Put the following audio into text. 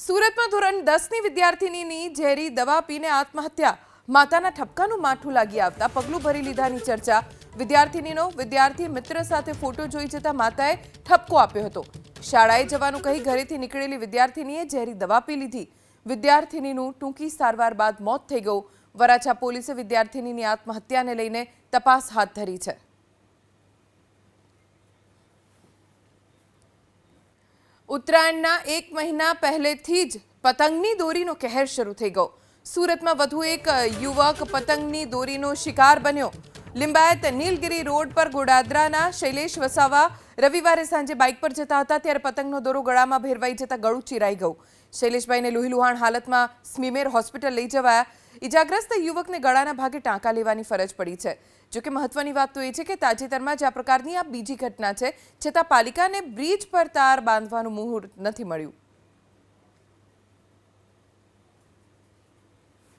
સુરતમાં ધોરણ દસની વિદ્યાર્થિનીની ઝેરી દવા પીને આત્મહત્યા. માતાના ઠપકાનું માઠું લાગી આવતા પગલું ભરી લીધાની ચર્ચા. વિદ્યાર્થિનીનો વિદ્યાર્થી મિત્ર સાથે ફોટો જોઈ જતા માતાએ ઠપકો આપ્યો હતો. શાળાએ જવાનું કહી ઘરેથી નીકળેલી વિદ્યાર્થિનીએ ઝેરી દવા પી લીધી. વિદ્યાર્થિનીનું ટૂંકી સારવાર બાદ મોત થઈ ગયું. વરાછા પોલીસે વિદ્યાર્થિનીની આત્મહત્યાને લઈને તપાસ હાથ ધરી છે. ઉત્તરાયણના એક મહિના પહેલેથી જ પતંગની દોરીનો કહેર શરૂ થઈ ગયો. સુરતમાં વધુ એક યુવક પતંગની દોરીનો શિકાર બન્યો. લિંબાયત નીલગિરી રોડ પર ગોડાદરાના શૈલેષ વસાવા રવિવારે સાંજે બાઇક પર જતા હતા ત્યારે પતંગનો દોરો ગળામાં ભેરવાઈ જતા ગળું ચીરાઈ ગયું. શૈલેષભાઈને લોહીલુહાણ હાલતમાં સ્મીમેર હોસ્પિટલ લઈ જવાયા ઇજાગ્રસ્ત યુવકને ગળાના ભાગે ટાંકા લેવાની ફરજ પડી છે. જોકે મહત્વની વાત તો એ છે કે તાજેતરમાં જ આ પ્રકારની આ બીજી ઘટના છે, છતાં પાલિકાને બ્રિજ પર તાર બાંધવાનું મુહૂર્ત નથી મળ્યું.